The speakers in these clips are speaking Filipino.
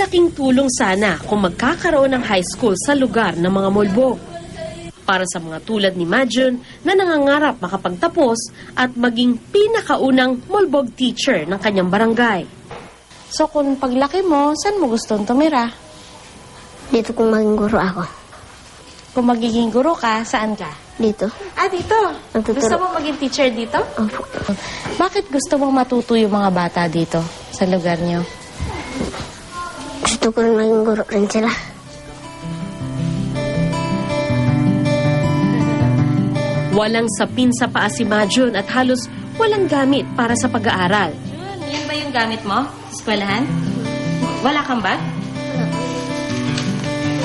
Malaking tulong sana kung magkakaroon ng high school sa lugar ng mga mulbog. Para sa mga tulad ni Majun na nangangarap makapagtapos at maging pinakaunang mulbog teacher ng kanyang barangay. So kung paglaki mo, saan mo gustong tumira? Dito kung maging guro ako. Kung magiging guro ka, saan ka? Dito. Ah, dito. Nagtuturo. Gusto mo maging teacher dito? Opo. Bakit gusto mong matuto yung mga bata dito sa lugar niyo? Gusto ko rin maging guro rin sila. Walang sapin sa paa si Majun at halos walang gamit para sa pag-aaral. Yun ba yung gamit mo? Eskwelahan? Wala kang bag?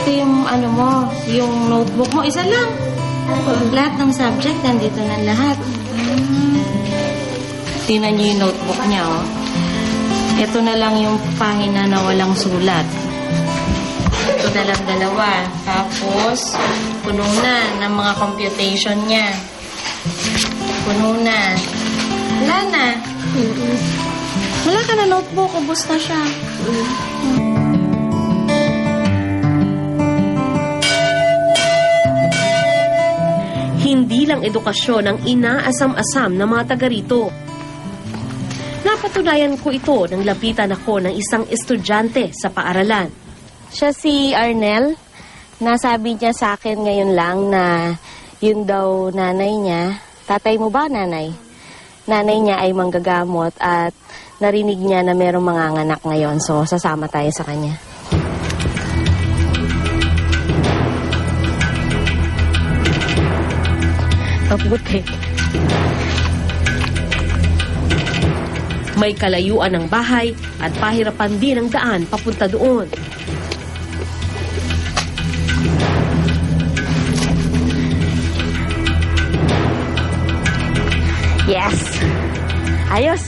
Ito yung ano mo, yung notebook mo, isa lang. Lahat ng subject, nandito na lahat. Tingnan niyo yung notebook niya, oh. Ito na lang yung pahina na walang sulat. Ito na lang dalawa. Tapos, puno na ng mga computation niya. Puno na. Wala na. Wala ka na notebook, ubos na siya. Hindi lang edukasyon ang inaasam-asam ng mga taga rito. Napatunayan ko ito nang lapitan ako ng isang estudyante sa paaralan. Siya si Arnel. Nasabi niya sa akin ngayon lang na yun daw nanay niya. Tatay mo ba, nanay? Nanay niya ay manggagamot at narinig niya na merong mga anak ngayon. So, sasama tayo sa kanya. Kabuti. May kalayuan ng bahay at pahirapan din ang daan papunta doon. Yes! Ayos!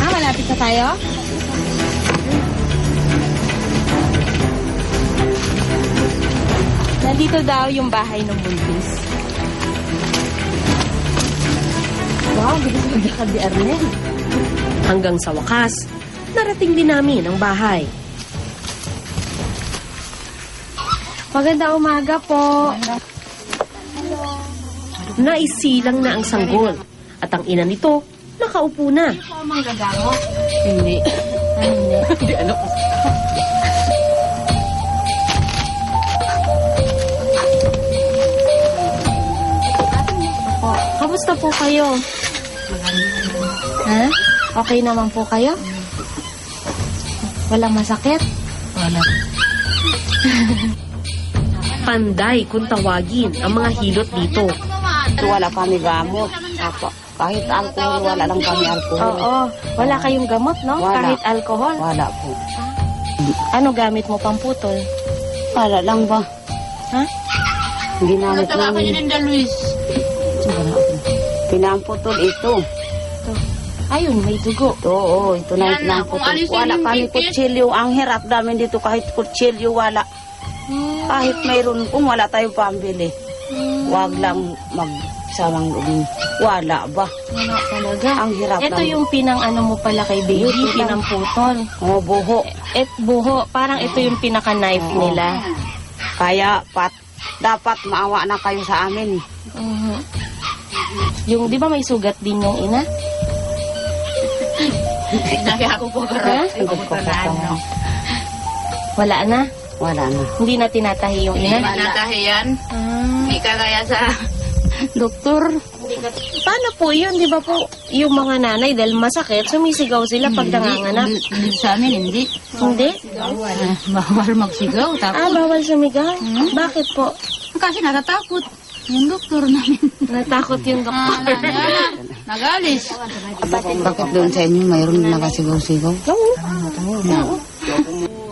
Ah, malapit tayo? Nandito daw yung bahay ng buntis. Wow, bilis maglakad ni Arnel. Hanggang sa wakas, narating din namin ang bahay. Magandang umaga po. Naisilang na ang sanggol at ang ina nito nakaupo na. Hindi. Hindi. Po. Kamusta po kayo? Ha? Okay naman po kayo? Walang masakit? Wala. Panday kung tawagin ang mga hilot dito. Wala kami gamot. Apo. Kahit alcohol, wala lang kami alcohol. Oo. Wala kayong gamot, no? Wala. Kahit alcohol. Wala po. Ano gamit mo pang putol? Wala lang ba? Ha? Ginamit namin. Pinamputol ito. Ayun, may dugo. Ito, oo, ito na yung pinamputol. Wala kami kutsilyo. Ang hirap namin dito kahit kutsilyo, wala. Kahit mayroon kung wala tayong pambili. Huwag lang magsamang lubing. Wala ba? Wala talaga. Ang hirap Ito lang. yung pinang ano mo pala kay baby, Ito lang. pinang putol. Oh, buho. Et buho, parang ito yung pinaka-knife Oo. nila. Kaya pat, dapat maawa na kayo sa amin. Mhm. Yung, di ba may sugat din yung ina? Ha? Sagot ko pa ito. Wala na? Wala na. Hindi na tinatahi yung ina? Natahiyan. Ah. Hindi kagaya sa doktor. Paano po yun? Di ba po yung mga nanay dahil masakit, sumisigaw sila pag nanganganak? Hindi, hindi sa amin, hindi. Hindi? Ah, bawal magsigaw. Ah, Tapos, bawal sumigaw? Bakit po? kasi natatakot. Yung doktor namin. Natakot yung Ah, doktor. Nagalis. Bakit doon sa inyo mayroon nakasigaw-sigaw?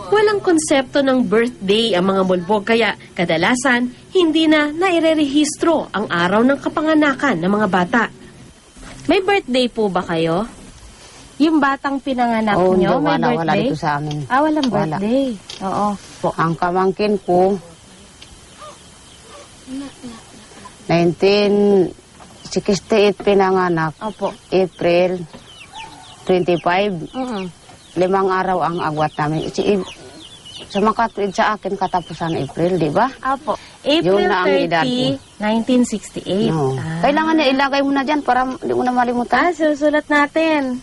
Walang konsepto ng birthday ang mga mulbog kaya kadalasan hindi na nairerehistro ang araw ng kapanganakan ng mga bata. May birthday po ba kayo? Yung batang pinanganak Oo, nyo, may wala, wala birthday? dito sa amin. Ah, walang Wala. birthday. Oo. Ang kamangkin ko, 1968 pinanganak. Opo. April 25. Mhm. Limang araw ang agwat namin. Si, sa makatwid sa akin katapusan April, di ba? Opo. April Yun na ang edad 30, 1968. No. Ah. Kailangan niya ilagay mo na dyan para hindi mo na malimutan. Ah, susulat natin.